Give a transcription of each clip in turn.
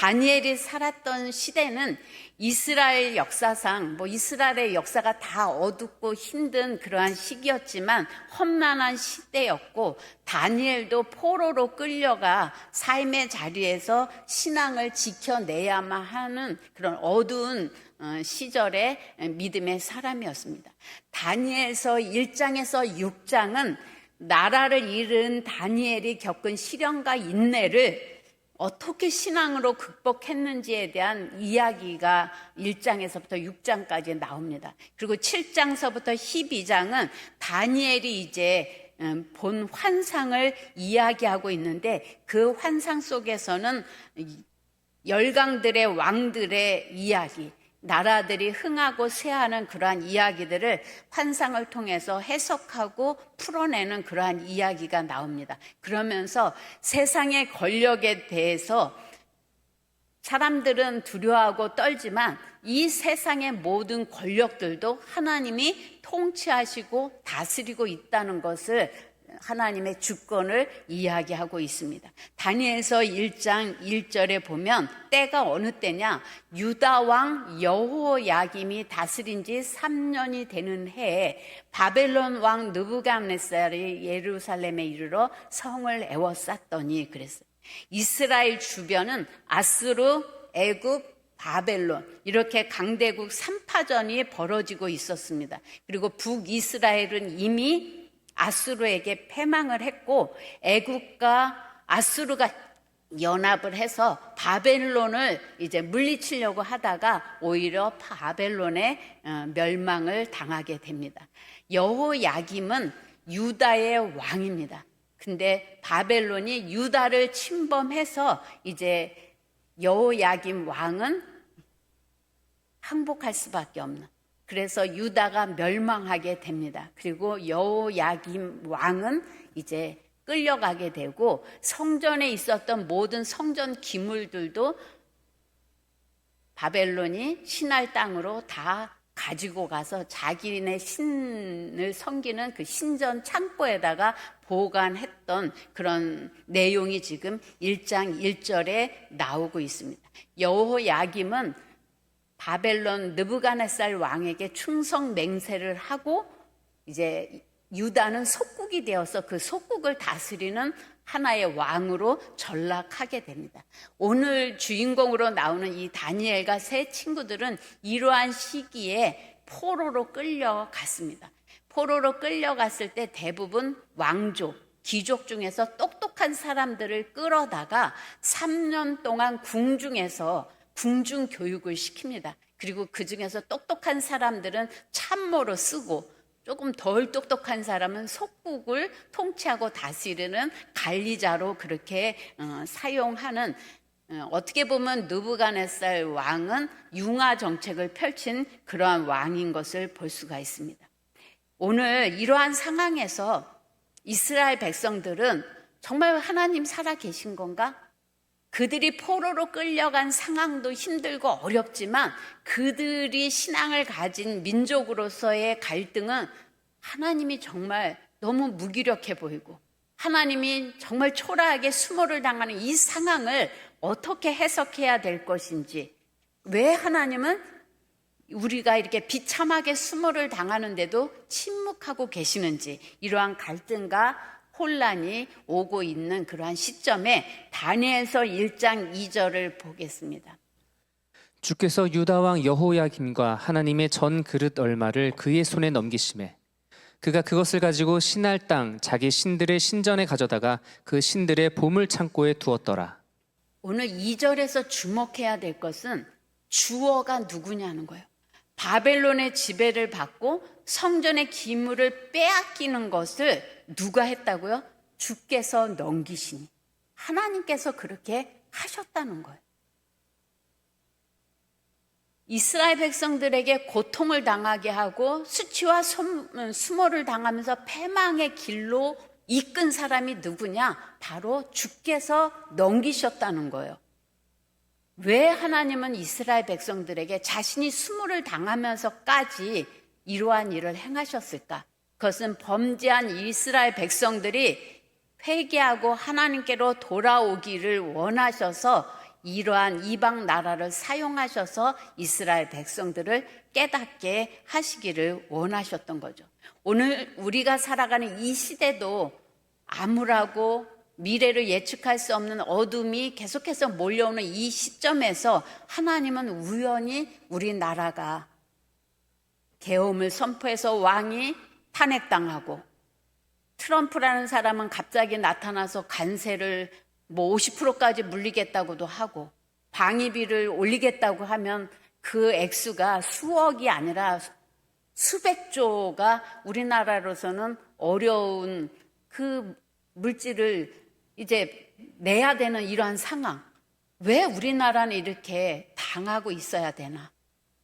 다니엘이 살았던 시대는 이스라엘 역사상 뭐 이스라엘의 역사가 다 어둡고 힘든 그러한 시기였지만 험난한 시대였고 다니엘도 포로로 끌려가 삶의 자리에서 신앙을 지켜내야만 하는 그런 어두운 어, 시절의 믿음의 사람이었습니다. 다니엘서 1장에서 6장은 나라를 잃은 다니엘이 겪은 시련과 인내를 어떻게 신앙으로 극복했는지에 대한 이야기가 1장에서부터 6장까지 나옵니다. 그리고 7장서부터 12장은 다니엘이 이제 음, 본 환상을 이야기하고 있는데 그 환상 속에서는 열강들의 왕들의 이야기, 나라들이 흥하고 쇠하는 그러한 이야기들을 환상을 통해서 해석하고 풀어내는 그러한 이야기가 나옵니다. 그러면서 세상의 권력에 대해서 사람들은 두려워하고 떨지만 이 세상의 모든 권력들도 하나님이 통치하시고 다스리고 있다는 것을 하나님의 주권을 이야기하고 있습니다. 다니엘서 1장 1절에 보면 때가 어느 때냐 유다 왕 여호야김이 다스린 지 3년이 되는 해에 바벨론 왕 느부갓네살이 예루살렘에 이르러 성을 에워쌌더니 그랬어요. 이스라엘 주변은 아스루, 애굽, 바벨론 이렇게 강대국 3파전이 벌어지고 있었습니다. 그리고 북이스라엘은 이미 아수르에게 패망을 했고 애국과 아수르가 연합을 해서 바벨론을 이제 물리치려고 하다가 오히려 바벨론의 어, 멸망을 당하게 됩니다. 여호야김은 유다의 왕입니다. 근데 바벨론이 유다를 침범해서 이제 여호야김 왕은 항복할 수밖에 없는 그래서 유다가 멸망하게 됩니다. 그리고 여호야김 왕은 이제 끌려가게 되고 성전에 있었던 모든 성전 기물들도 바벨론이 신할 땅으로 다 가지고 가서 자기네 신을 섬기는 그 신전 창고에다가 보관했던 그런 내용이 지금 1장 1절에 나오고 있습니다. 여호야김은 바벨론 느부갓네살 왕에게 충성 맹세를 하고 이제 유다는 속국이 되어서 그 속국을 다스리는 하나의 왕으로 전락하게 됩니다. 오늘 주인공으로 나오는 이 다니엘과 세 친구들은 이러한 시기에 포로로 끌려갔습니다. 포로로 끌려갔을 때 대부분 왕족, 귀족 중에서 똑똑한 사람들을 끌어다가 3년 동안 궁중에서 궁중 교육을 시킵니다. 그리고 그 중에서 똑똑한 사람들은 참모로 쓰고 조금 덜 똑똑한 사람은 속국을 통치하고 다스리는 관리자로 그렇게 어, 사용하는 어, 어떻게 보면 느부갓네살 왕은 융화 정책을 펼친 그러한 왕인 것을 볼 수가 있습니다. 오늘 이러한 상황에서 이스라엘 백성들은 정말 하나님 살아 계신 건가? 그들이 포로로 끌려간 상황도 힘들고 어렵지만 그들이 신앙을 가진 민족으로서의 갈등은 하나님이 정말 너무 무기력해 보이고 하나님이 정말 초라하게 수모를 당하는 이 상황을 어떻게 해석해야 될 것인지 왜 하나님은 우리가 이렇게 비참하게 수모를 당하는데도 침묵하고 계시는지 이러한 갈등과 혼란이 오고 있는 그러한 시점에 다니엘서 1장 2절을 보겠습니다. 주께서 유다 왕 여호야김과 하나님의 전 그릇 얼마를 그의 손에 넘기심에 그가 그것을 가지고 신할 땅 자기 신들의 신전에 가져다가 그 신들의 보물 창고에 두었더라. 오늘 2절에서 주목해야 될 것은 주어가 누구냐는 거예요. 바벨론의 지배를 받고 성전의 기물을 빼앗기는 것을 누가 했다고요? 주께서 넘기시니. 하나님께서 그렇게 하셨다는 거예요. 이스라엘 백성들에게 고통을 당하게 하고 수치와 수모를 당하면서 패망의 길로 이끈 사람이 누구냐? 바로 주께서 넘기셨다는 거예요. 왜 하나님은 이스라엘 백성들에게 자신이 수모를 당하면서까지 이러한 일을 행하셨을까? 그것은 범죄한 이스라엘 백성들이 회개하고 하나님께로 돌아오기를 원하셔서 이러한 이방 나라를 사용하셔서 이스라엘 백성들을 깨닫게 하시기를 원하셨던 거죠. 오늘 우리가 살아가는 이 시대도 암울하고 미래를 예측할 수 없는 어둠이 계속해서 몰려오는 이 시점에서 하나님은 우연히 우리나라가 계엄을 선포해서 왕이 탄핵당하고 트럼프라는 사람은 갑자기 나타나서 관세를 뭐 50%까지 물리겠다고도 하고 방위비를 올리겠다고 하면 그 액수가 수억이 아니라 수백조가 우리나라로서는 어려운 그 물질을 이제 내야 되는 이러한 상황. 왜 우리나라는 이렇게 당하고 있어야 되나?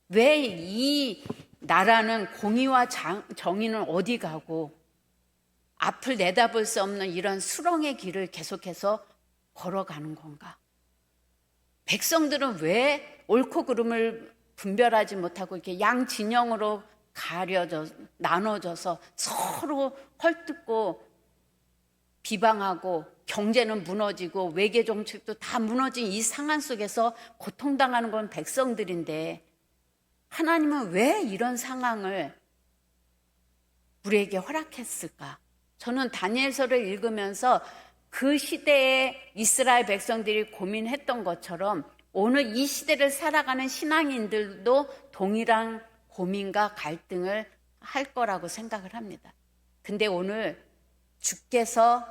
왜 이 나라는 공의와 장- 정의는 어디 가고 앞을 내다볼 수 없는 이런 수렁의 길을 계속해서 걸어가는 건가? 백성들은 왜 옳고 그름을 분별하지 못하고 이렇게 양 진영으로 가려져 나눠져서 서로 헐뜯고 비방하고 경제는 무너지고 외교 정책도 다 무너진 이 상황 속에서 고통당하는 건 백성들인데 하나님은 왜 이런 상황을 우리에게 허락했을까? 저는 다니엘서를 읽으면서 그 시대에 이스라엘 백성들이 고민했던 것처럼 오늘 이 시대를 살아가는 신앙인들도 동일한 고민과 갈등을 할 거라고 생각을 합니다. 근데 오늘 주께서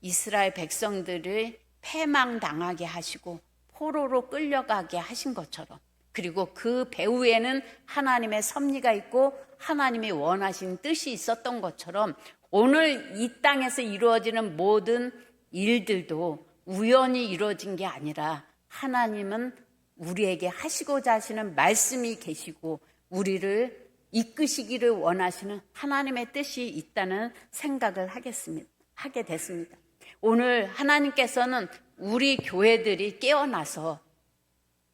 이스라엘 백성들을 패망당하게 하시고 포로로 끌려가게 하신 것처럼 그리고 그 배후에는 하나님의 섭리가 있고 하나님이 원하신 뜻이 있었던 것처럼 오늘 이 땅에서 이루어지는 모든 일들도 우연히 이루어진 게 아니라 하나님은 우리에게 하시고자 하시는 말씀이 계시고 우리를 이끄시기를 원하시는 하나님의 뜻이 있다는 생각을 하겠습니다. 하게 됐습니다. 오늘 하나님께서는 우리 교회들이 깨어나서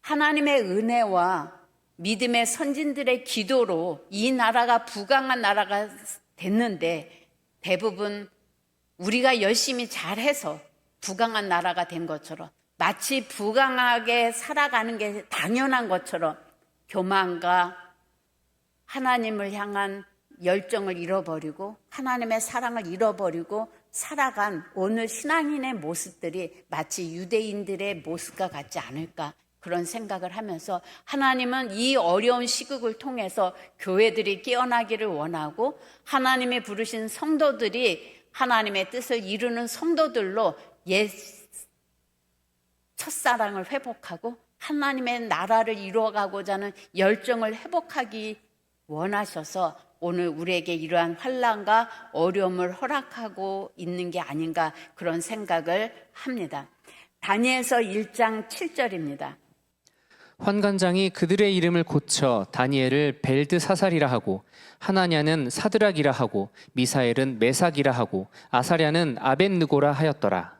하나님의 은혜와 믿음의 선진들의 기도로 이 나라가 부강한 나라가 됐는데 대부분 우리가 열심히 잘해서 부강한 나라가 된 것처럼 마치 부강하게 살아가는 게 당연한 것처럼 교만과 하나님을 향한 열정을 잃어버리고 하나님의 사랑을 잃어버리고 살아간 오늘 신앙인의 모습들이 마치 유대인들의 모습과 같지 않을까 그런 생각을 하면서 하나님은 이 어려운 시국을 통해서 교회들이 깨어나기를 원하고 하나님의 부르신 성도들이 하나님의 뜻을 이루는 성도들로 옛 첫사랑을 회복하고 하나님의 나라를 이루어가고자 하는 열정을 회복하기 원하셔서 오늘 우리에게 이러한 환란과 어려움을 허락하고 있는 게 아닌가 그런 생각을 합니다. 다니엘서 1장 7절입니다. 환관장이 그들의 이름을 고쳐 다니엘을 벨드사살이라 하고 하나냐는 사드락이라 하고 미사엘은 메삭이라 하고 아사랴는 아벤느고라 하였더라.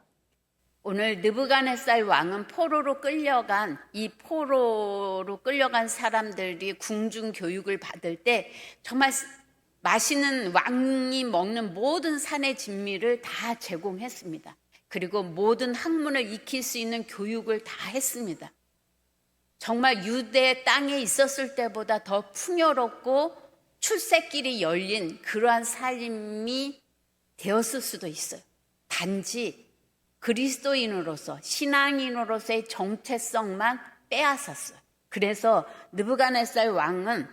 오늘 느부갓네살 왕은 포로로 끌려간 이 포로로 끌려간 사람들이 궁중 교육을 받을 때 정말 맛있는 왕이 먹는 모든 산의 진미를 다 제공했습니다. 그리고 모든 학문을 익힐 수 있는 교육을 다 했습니다. 정말 유대 땅에 있었을 때보다 더 풍요롭고 출세길이 열린 그러한 삶이 되었을 수도 있어요. 단지 그리스도인으로서 신앙인으로서의 정체성만 빼앗았어요. 그래서 느부갓네살 왕은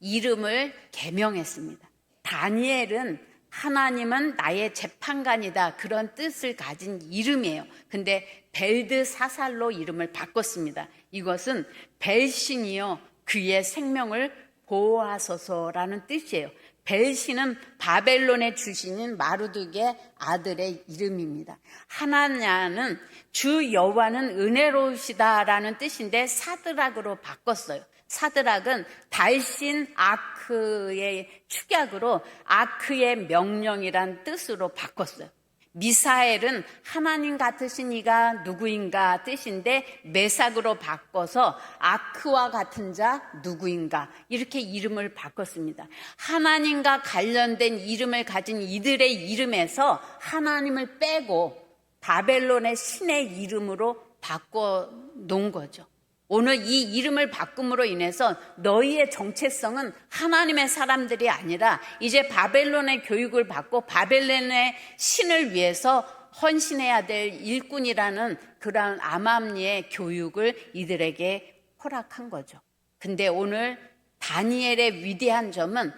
이름을 개명했습니다. 다니엘은 하나님은 나의 재판관이다 그런 뜻을 가진 이름이에요. 근데 벨드 사살로 이름을 바꿨습니다. 이것은 벨신이요 그의 생명을 보호하소서라는 뜻이에요. 벨신은 바벨론의 출신인 마루둑의 아들의 이름입니다. 하나냐는 주 여호와는 은혜로우시다라는 뜻인데 사드락으로 바꿨어요. 사드락은 달신 아크의 축약으로 아크의 명령이란 뜻으로 바꿨어요. 미사엘은 하나님 같으신 이가 누구인가 뜻인데 메삭으로 바꿔서 아크와 같은 자 누구인가 이렇게 이름을 바꿨습니다. 하나님과 관련된 이름을 가진 이들의 이름에서 하나님을 빼고 바벨론의 신의 이름으로 바꿔 놓은 거죠. 오늘 이 이름을 바꿈으로 인해서 너희의 정체성은 하나님의 사람들이 아니라 이제 바벨론의 교육을 받고 바벨론의 신을 위해서 헌신해야 될 일꾼이라는 그러한 암암리의 교육을 이들에게 허락한 거죠. 근데 오늘 다니엘의 위대한 점은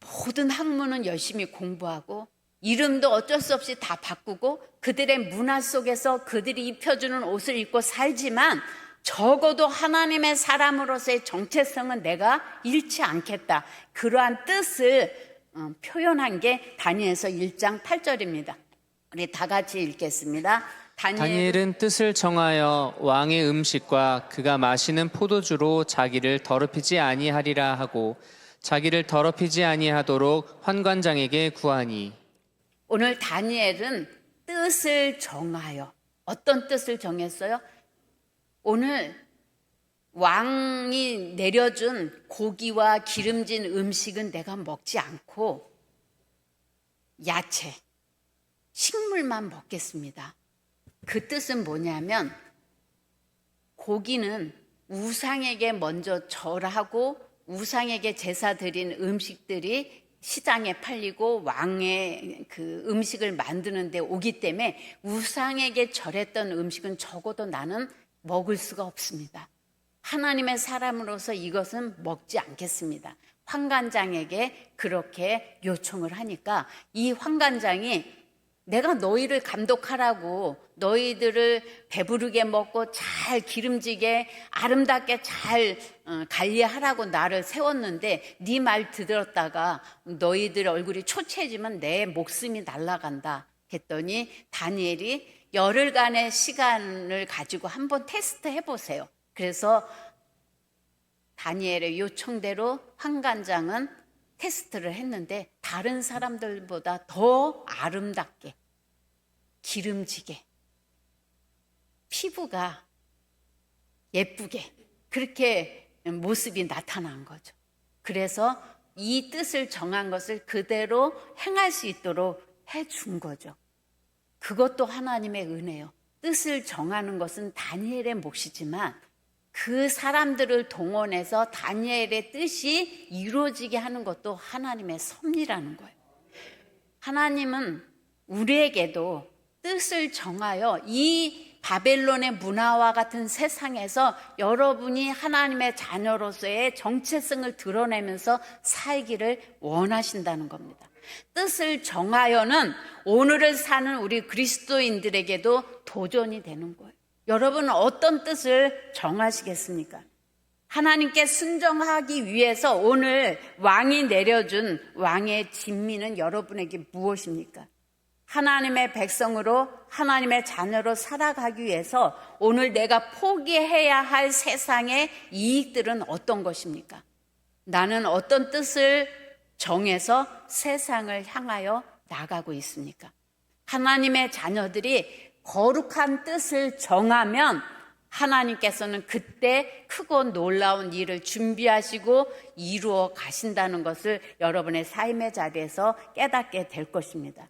모든 학문은 열심히 공부하고 이름도 어쩔 수 없이 다 바꾸고 그들의 문화 속에서 그들이 입혀주는 옷을 입고 살지만 적어도 하나님의 사람으로서의 정체성은 내가 잃지 않겠다. 그러한 뜻을 어, 표현한 게 다니엘서 1장 8절입니다. 우리 다 같이 읽겠습니다. 다니엘 다니엘 은 뜻을 정하여 왕의 음식과 그가 마시는 포도주로 자기를 더럽히지 아니하리라 하고 자기를 더럽히지 아니하도록 환관장에게 구하니 오늘 다니엘은 뜻을 정하여 어떤 뜻을 정했어요? 오늘 왕이 내려준 고기와 기름진 음식은 내가 먹지 않고 야채, 식물만 먹겠습니다. 그 뜻은 뭐냐면 고기는 우상에게 먼저 절하고 우상에게 제사 드린 음식들이 시장에 팔리고 왕의 그 음식을 만드는데 오기 때문에 우상에게 절했던 음식은 적어도 나는 먹을 수가 없습니다. 하나님의 사람으로서 이것은 먹지 않겠습니다. 환관장에게 그렇게 요청을 하니까 이 환관장이 내가 너희를 감독하라고 너희들을 배부르게 먹고 잘 기름지게 아름답게 잘 어, 관리하라고 나를 세웠는데 네 말 들었다가 너희들 얼굴이 초췌해지면 내 목숨이 날아간다 했더니 다니엘이 열흘간의 시간을 가지고 한번 테스트 해보세요. 그래서 다니엘의 요청대로 환관장은 테스트를 했는데 다른 사람들보다 더 아름답게 기름지게 피부가 예쁘게 그렇게 모습이 나타난 거죠. 그래서 이 뜻을 정한 것을 그대로 행할 수 있도록 해준 거죠. 그것도 하나님의 은혜요. 뜻을 정하는 것은 다니엘의 몫이지만 그 사람들을 동원해서 다니엘의 뜻이 이루어지게 하는 것도 하나님의 섭리라는 거예요. 하나님은 우리에게도 뜻을 정하여 이 바벨론의 문화와 같은 세상에서 여러분이 하나님의 자녀로서의 정체성을 드러내면서 살기를 원하신다는 겁니다. 뜻을 정하여는 오늘을 사는 우리 그리스도인들에게도 도전이 되는 거예요. 여러분은 어떤 뜻을 정하시겠습니까? 하나님께 순종하기 위해서 오늘 왕이 내려준 왕의 진미는 여러분에게 무엇입니까? 하나님의 백성으로 하나님의 자녀로 살아가기 위해서 오늘 내가 포기해야 할 세상의 이익들은 어떤 것입니까? 나는 어떤 뜻을 정해서 세상을 향하여 나가고 있습니까? 하나님의 자녀들이 거룩한 뜻을 정하면 하나님께서는 그때 크고 놀라운 일을 준비하시고 이루어 가신다는 것을 여러분의 삶의 자리에서 깨닫게 될 것입니다.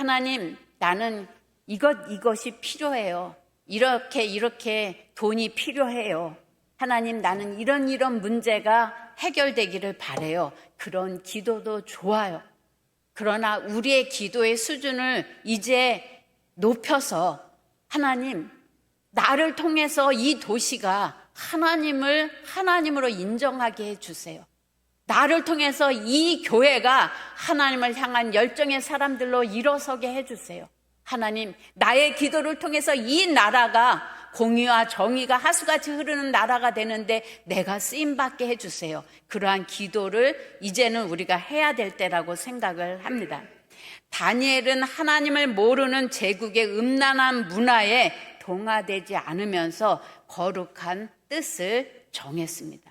하나님, 나는 이것, 이것이 필요해요. 이렇게, 이렇게 돈이 필요해요. 하나님, 나는 이런, 이런 문제가 해결되기를 바래요. 그런 기도도 좋아요. 그러나 우리의 기도의 수준을 이제 높여서 하나님, 나를 통해서 이 도시가 하나님을 하나님으로 인정하게 해주세요. 나를 통해서 이 교회가 하나님을 향한 열정의 사람들로 일어서게 해주세요. 하나님, 나의 기도를 통해서 이 나라가 공의와 정의가 하수같이 흐르는 나라가 되는데 내가 쓰임받게 해주세요. 그러한 기도를 이제는 우리가 해야 될 때라고 생각을 합니다. 다니엘은 하나님을 모르는 제국의 음란한 문화에 동화되지 않으면서 거룩한 뜻을 정했습니다.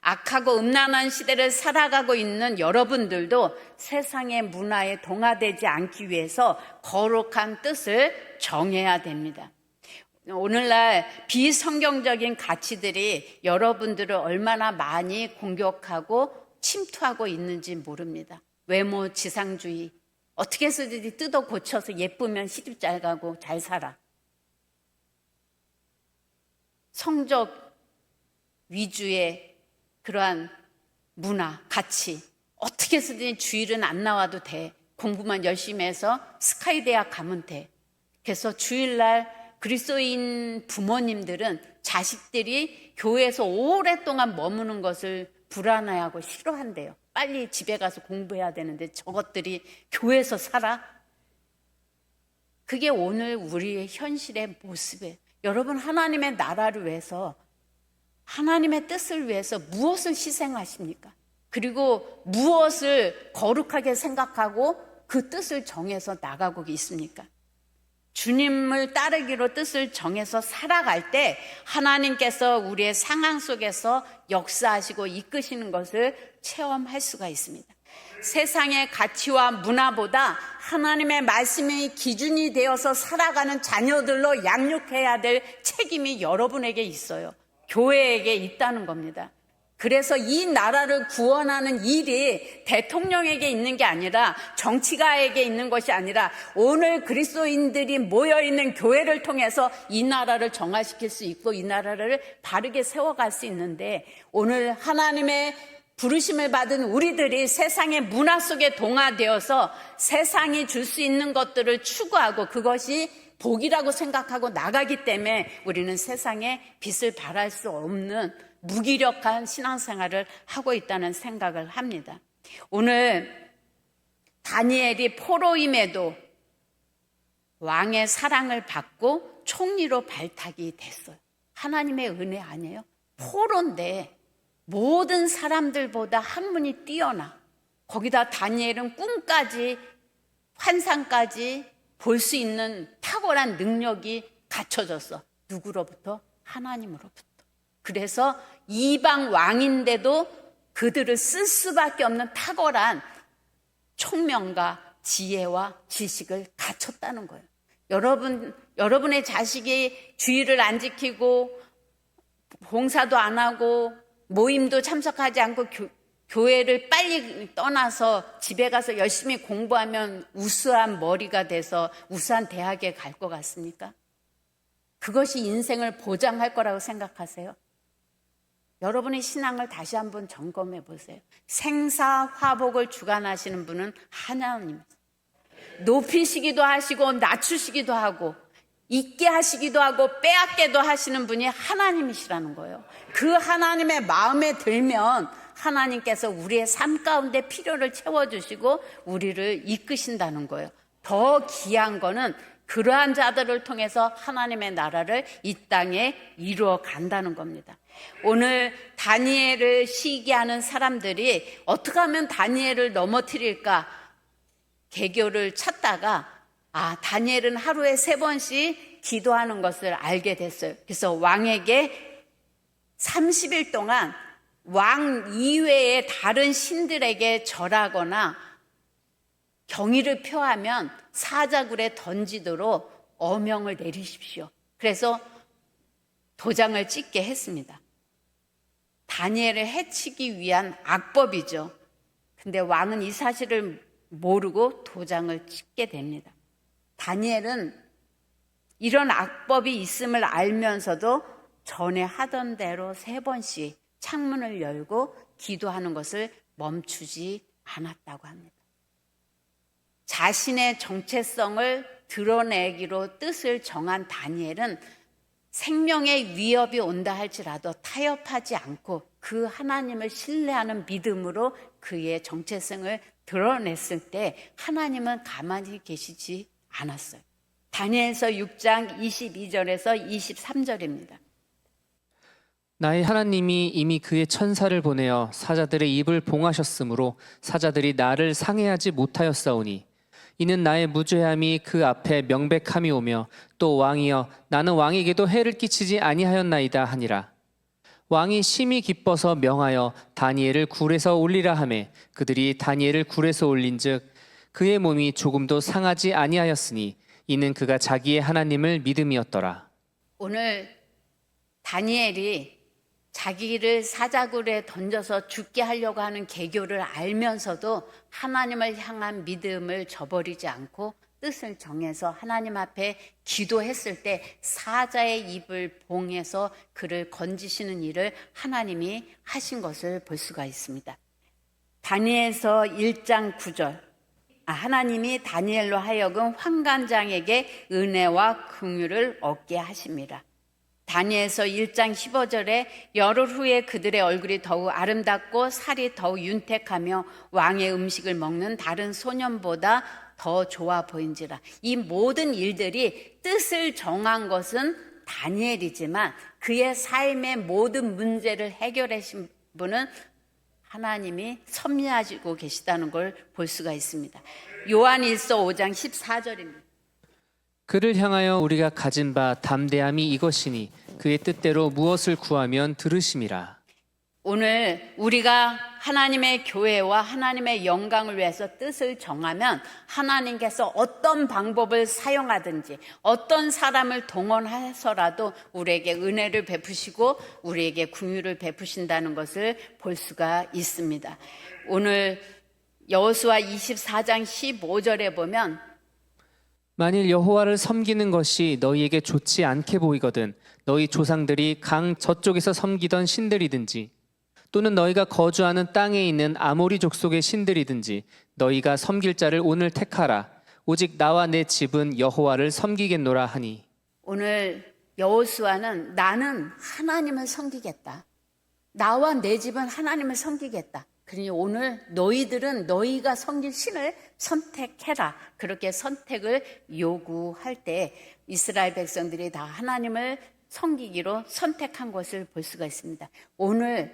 악하고 음란한 시대를 살아가고 있는 여러분들도 세상의 문화에 동화되지 않기 위해서 거룩한 뜻을 정해야 됩니다. 오늘날 비성경적인 가치들이 여러분들을 얼마나 많이 공격하고 침투하고 있는지 모릅니다. 외모 지상주의, 어떻게 해서든지 뜯어 고쳐서 예쁘면 시집 잘 가고 잘 살아. 성적 위주의 그러한 문화, 가치. 어떻게 해서든지 주일은 안 나와도 돼. 공부만 열심히 해서 스카이 대학 가면 돼. 그래서 주일날 그리스도인 부모님들은 자식들이 교회에서 오랫동안 머무는 것을 불안해하고 싫어한대요. 빨리 집에 가서 공부해야 되는데 저것들이 교회에서 살아? 그게 오늘 우리의 현실의 모습이에요. 여러분 하나님의 나라를 위해서 하나님의 뜻을 위해서 무엇을 희생하십니까? 그리고 무엇을 거룩하게 생각하고 그 뜻을 정해서 나가고 있습니까? 주님을 따르기로 뜻을 정해서 살아갈 때 하나님께서 우리의 상황 속에서 역사하시고 이끄시는 것을 체험할 수가 있습니다. 세상의 가치와 문화보다 하나님의 말씀이 기준이 되어서 살아가는 자녀들로 양육해야 될 책임이 여러분에게 있어요. 교회에게 있다는 겁니다. 그래서 이 나라를 구원하는 일이 대통령에게 있는 게 아니라 정치가에게 있는 것이 아니라 오늘 그리스도인들이 모여 있는 교회를 통해서 이 나라를 정화시킬 수 있고 이 나라를 바르게 세워갈 수 있는데 오늘 하나님의 부르심을 받은 우리들이 세상의 문화 속에 동화되어서 세상이 줄 수 있는 것들을 추구하고 그것이 복이라고 생각하고 나가기 때문에 우리는 세상에 빛을 발할 수 없는 무기력한 신앙생활을 하고 있다는 생각을 합니다. 오늘 다니엘이 포로임에도 왕의 사랑을 받고 총리로 발탁이 됐어요. 하나님의 은혜 아니에요? 포로인데 모든 사람들보다 한 분이 뛰어나. 거기다 다니엘은 꿈까지 환상까지 볼 수 있는 탁월한 능력이 갖춰졌어. 누구로부터? 하나님으로부터. 그래서 이방 왕인데도 그들을 쓸 수밖에 없는 탁월한 총명과 지혜와 지식을 갖췄다는 거예요. 여러분, 여러분의 자식이 주의를 안 지키고 봉사도 안 하고 모임도 참석하지 않고 교, 교회를 빨리 떠나서 집에 가서 열심히 공부하면 우수한 머리가 돼서 우수한 대학에 갈 것 같습니까? 그것이 인생을 보장할 거라고 생각하세요? 여러분의 신앙을 다시 한번 점검해 보세요. 생사 화복을 주관하시는 분은 하나님입니다. 높이시기도 하시고 낮추시기도 하고 있게 하시기도 하고 빼앗게도 하시는 분이 하나님이시라는 거예요. 그 하나님의 마음에 들면 하나님께서 우리의 삶 가운데 필요를 채워주시고 우리를 이끄신다는 거예요. 더 귀한 거는 그러한 자들을 통해서 하나님의 나라를 이 땅에 이루어 간다는 겁니다. 오늘 다니엘을 시기하는 사람들이 어떻게 하면 다니엘을 넘어뜨릴까 개교를 찾다가 아, 다니엘은 하루에 세 번씩 기도하는 것을 알게 됐어요. 그래서 왕에게 30일 동안 왕 이외의 다른 신들에게 절하거나 경의를 표하면 사자굴에 던지도록 어명을 내리십시오. 그래서 도장을 찍게 했습니다. 다니엘을 해치기 위한 악법이죠. 근데 왕은 이 사실을 모르고 도장을 찍게 됩니다. 다니엘은 이런 악법이 있음을 알면서도 전에 하던 대로 세 번씩 창문을 열고 기도하는 것을 멈추지 않았다고 합니다. 자신의 정체성을 드러내기로 뜻을 정한 다니엘은 생명의 위협이 온다 할지라도 타협하지 않고 그 하나님을 신뢰하는 믿음으로 그의 정체성을 드러냈을 때 하나님은 가만히 계시지 않았어요. 다니엘서 6장 22절에서 23절입니다. 나의 하나님이 이미 그의 천사를 보내어 사자들의 입을 봉하셨으므로 사자들이 나를 상해하지 못하였사오니 이는 나의 무죄함이 그 앞에 명백함이 오며 또 왕이여 나는 왕에게도 해를 끼치지 아니하였나이다 하니라. 왕이 심히 기뻐서 명하여 다니엘을 굴에서 올리라 하매 그들이 다니엘을 굴에서 올린즉 그의 몸이 조금도 상하지 아니하였으니 이는 그가 자기의 하나님을 믿음이었더라. 오늘 다니엘이 자기를 사자굴에 던져서 죽게 하려고 하는 계교를 알면서도 하나님을 향한 믿음을 저버리지 않고 뜻을 정해서 하나님 앞에 기도했을 때 사자의 입을 봉해서 그를 건지시는 일을 하나님이 하신 것을 볼 수가 있습니다. 다니엘서 1장 9절. 아, 하나님이 다니엘로 하여금 환관장에게 은혜와 긍휼을 얻게 하십니다. 다니엘서 1장 15절에 열흘 후에 그들의 얼굴이 더욱 아름답고 살이 더욱 윤택하며 왕의 음식을 먹는 다른 소년보다 더 좋아 보인지라. 이 모든 일들이 뜻을 정한 것은 다니엘이지만 그의 삶의 모든 문제를 해결하신 분은 하나님이 섭리하시고 계시다는 걸 볼 수가 있습니다. 요한일서 5장 14절입니다. 그를 향하여 우리가 가진 바 담대함이 이것이니 그의 뜻대로 무엇을 구하면 들으심이라. 오늘 우리가 하나님의 교회와 하나님의 영광을 위해서 뜻을 정하면 하나님께서 어떤 방법을 사용하든지 어떤 사람을 동원해서라도 우리에게 은혜를 베푸시고 우리에게 궁유를 베푸신다는 것을 볼 수가 있습니다. 오늘 여호수아 24장 15절에 보면 만일 여호와를 섬기는 것이 너희에게 좋지 않게 보이거든 너희 조상들이 강 저쪽에서 섬기던 신들이든지 또는 너희가 거주하는 땅에 있는 아모리 족속의 신들이든지 너희가 섬길 자를 오늘 택하라 오직 나와 내 집은 여호와를 섬기겠노라 하니 오늘 여호수아는 나는 하나님을 섬기겠다. 나와 내 집은 하나님을 섬기겠다. 그러니 오늘 너희들은 너희가 섬길 신을 선택해라. 그렇게 선택을 요구할 때 이스라엘 백성들이 다 하나님을 섬기기로 선택한 것을 볼 수가 있습니다. 오늘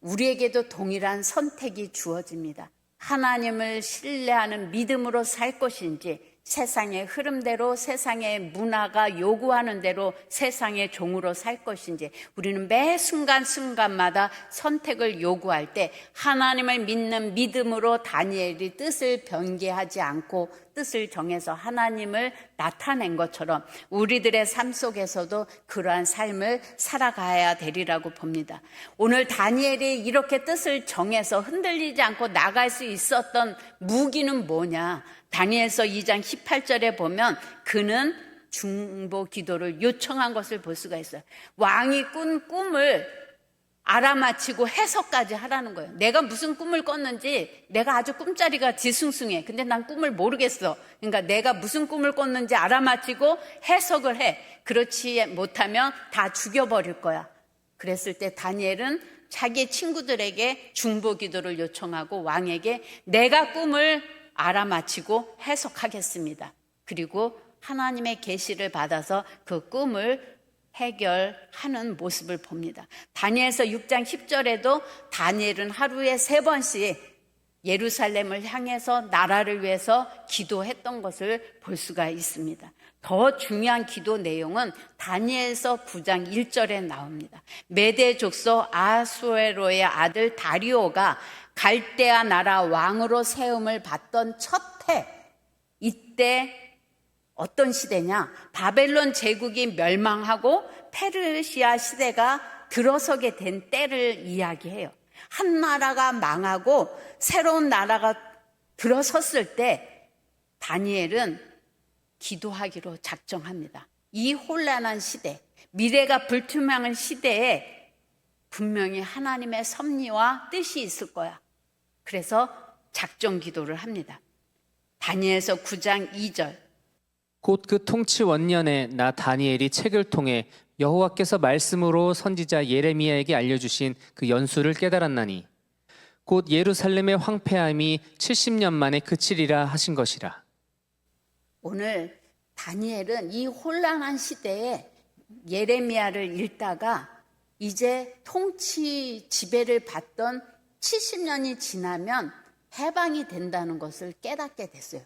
우리에게도 동일한 선택이 주어집니다. 하나님을 신뢰하는 믿음으로 살 것인지 세상의 흐름대로 세상의 문화가 요구하는 대로 세상의 종으로 살 것인지 우리는 매 순간순간마다 선택을 요구할 때 하나님을 믿는 믿음으로 다니엘이 뜻을 변개하지 않고 뜻을 정해서 하나님을 나타낸 것처럼 우리들의 삶 속에서도 그러한 삶을 살아가야 되리라고 봅니다. 오늘 다니엘이 이렇게 뜻을 정해서 흔들리지 않고 나갈 수 있었던 무기는 뭐냐? 다니엘서 2장 18절에 보면 그는 중보 기도를 요청한 것을 볼 수가 있어요. 왕이 꾼 꿈을 알아맞히고 해석까지 하라는 거예요. 내가 무슨 꿈을 꿨는지 내가 아주 꿈자리가 뒤숭숭해. 근데 난 꿈을 모르겠어. 그러니까 내가 무슨 꿈을 꿨는지 알아맞히고 해석을 해. 그렇지 못하면 다 죽여버릴 거야. 그랬을 때 다니엘은 자기 친구들에게 중보 기도를 요청하고 왕에게 내가 꿈을 알아맞히고 해석하겠습니다. 그리고 하나님의 계시를 받아서 그 꿈을 해결하는 모습을 봅니다. 다니엘서 6장 10절에도 다니엘은 하루에 세 번씩 예루살렘을 향해서 나라를 위해서 기도했던 것을 볼 수가 있습니다. 더 중요한 기도 내용은 다니엘서 9장 1절에 나옵니다. 메대 족속 아수에로의 아들 다리오가 갈대아 나라 왕으로 세움을 받던 첫 해, 이때 어떤 시대냐? 바벨론 제국이 멸망하고 페르시아 시대가 들어서게 된 때를 이야기해요. 한 나라가 망하고 새로운 나라가 들어섰을 때 다니엘은 기도하기로 작정합니다. 이 혼란한 시대, 미래가 불투명한 시대에 분명히 하나님의 섭리와 뜻이 있을 거야. 그래서 작정 기도를 합니다. 다니엘서 9장 2절. 곧 그 통치 원년에 나 다니엘이 책을 통해 여호와께서 말씀으로 선지자 예레미야에게 알려주신 그 연수를 깨달았나니 곧 예루살렘의 황폐함이 70년 만에 그치리라 하신 것이라. 오늘 다니엘은 이 혼란한 시대에 예레미야를 읽다가 이제 통치 지배를 받던 70년이 지나면 해방이 된다는 것을 깨닫게 됐어요.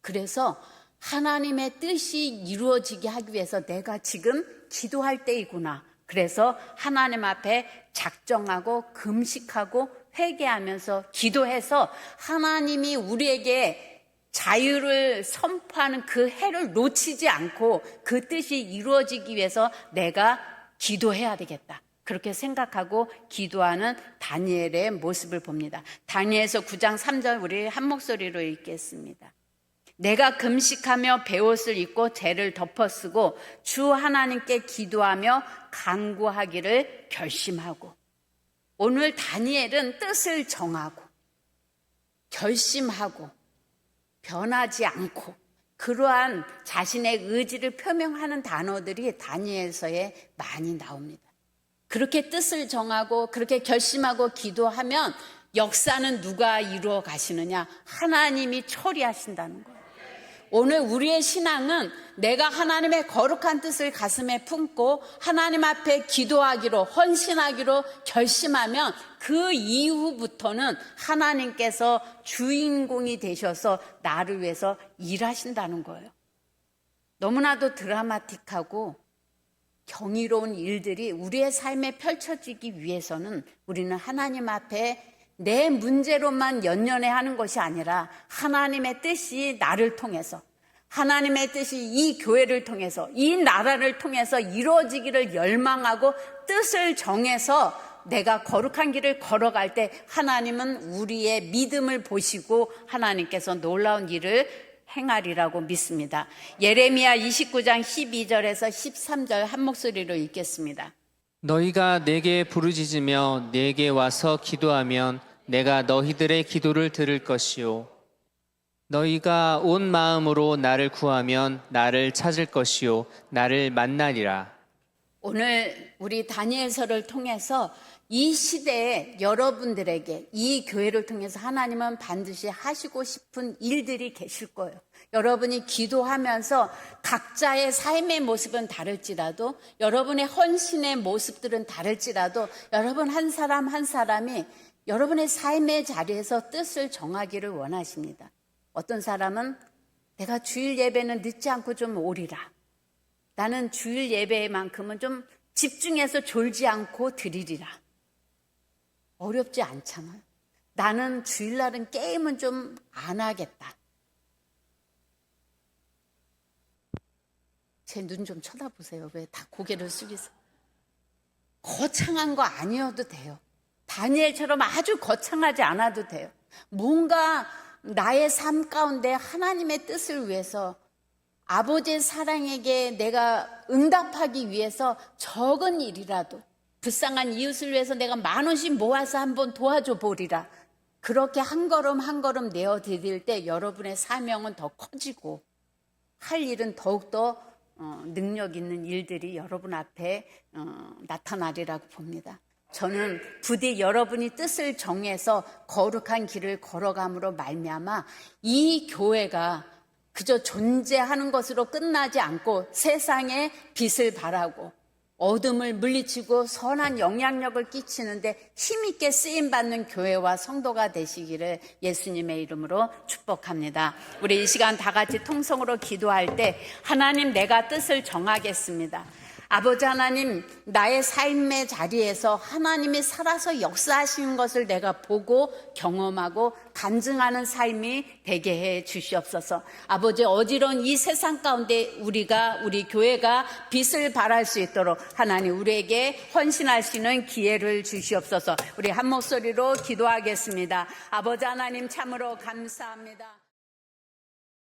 그래서 하나님의 뜻이 이루어지게 하기 위해서 내가 지금 기도할 때이구나. 그래서 하나님 앞에 작정하고 금식하고 회개하면서 기도해서 하나님이 우리에게 자유를 선포하는 그 해를 놓치지 않고 그 뜻이 이루어지기 위해서 내가 기도해야 되겠다. 그렇게 생각하고 기도하는 다니엘의 모습을 봅니다. 다니엘서 9장 3절 우리 한 목소리로 읽겠습니다. 내가 금식하며 베옷을 입고 죄를 덮어쓰고 주 하나님께 기도하며 간구하기를 결심하고 오늘 다니엘은 뜻을 정하고 결심하고 변하지 않고 그러한 자신의 의지를 표명하는 단어들이 다니엘서에 많이 나옵니다. 그렇게 뜻을 정하고 그렇게 결심하고 기도하면 역사는 누가 이루어 가시느냐? 하나님이 처리하신다는 거예요. 오늘 우리의 신앙은 내가 하나님의 거룩한 뜻을 가슴에 품고 하나님 앞에 기도하기로 헌신하기로 결심하면 그 이후부터는 하나님께서 주인공이 되셔서 나를 위해서 일하신다는 거예요. 너무나도 드라마틱하고 경이로운 일들이 우리의 삶에 펼쳐지기 위해서는 우리는 하나님 앞에 내 문제로만 연연해 하는 것이 아니라 하나님의 뜻이 나를 통해서 하나님의 뜻이 이 교회를 통해서 이 나라를 통해서 이루어지기를 열망하고 뜻을 정해서 내가 거룩한 길을 걸어갈 때 하나님은 우리의 믿음을 보시고 하나님께서 놀라운 일을 행하리라고 믿습니다. 예레미야 29장 12절에서 13절 한 목소리로 읽겠습니다. 너희가 내게 부르짖으며 내게 와서 기도하면 내가 너희들의 기도를 들을 것이요. 너희가 온 마음으로 나를 구하면 나를 찾을 것이요. 나를 만나리라. 오늘 우리 다니엘서를 통해서 이 시대에 여러분들에게 이 교회를 통해서 하나님은 반드시 하시고 싶은 일들이 계실 거예요. 여러분이 기도하면서 각자의 삶의 모습은 다를지라도 여러분의 헌신의 모습들은 다를지라도 여러분 한 사람 한 사람이 여러분의 삶의 자리에서 뜻을 정하기를 원하십니다. 어떤 사람은 내가 주일 예배는 늦지 않고 좀 오리라. 나는 주일 예배만큼은 좀 집중해서 졸지 않고 드리리라. 어렵지 않잖아요. 나는 주일날은 게임은 좀 안 하겠다. 제 눈 좀 쳐다보세요. 왜 다 고개를 숙이세요? 거창한 거 아니어도 돼요. 다니엘처럼 아주 거창하지 않아도 돼요. 뭔가 나의 삶 가운데 하나님의 뜻을 위해서 아버지의 사랑에게 내가 응답하기 위해서 적은 일이라도 불쌍한 이웃을 위해서 내가 만 원씩 모아서 한번 도와줘 보리라. 그렇게 한 걸음 한 걸음 내어 드릴 때 여러분의 사명은 더 커지고 할 일은 더욱더 어, 능력 있는 일들이 여러분 앞에 어, 나타나리라고 봅니다. 저는 부디 여러분이 뜻을 정해서 거룩한 길을 걸어감으로 말미암아 이 교회가 그저 존재하는 것으로 끝나지 않고 세상에 빛을 발하고 어둠을 물리치고 선한 영향력을 끼치는데 힘있게 쓰임 받는 교회와 성도가 되시기를 예수님의 이름으로 축복합니다. 우리 이 시간 다 같이 통성으로 기도할 때 하나님 내가 뜻을 정하겠습니다. 아버지 하나님, 나의 삶의 자리에서 하나님이 살아서 역사하시는 것을 내가 보고 경험하고 간증하는 삶이 되게 해 주시옵소서. 아버지 어지러운 이 세상 가운데 우리가 우리 교회가 빛을 발할 수 있도록 하나님 우리에게 헌신할 수 있는 기회를 주시옵소서. 우리 한 목소리로 기도하겠습니다. 아버지 하나님 참으로 감사합니다.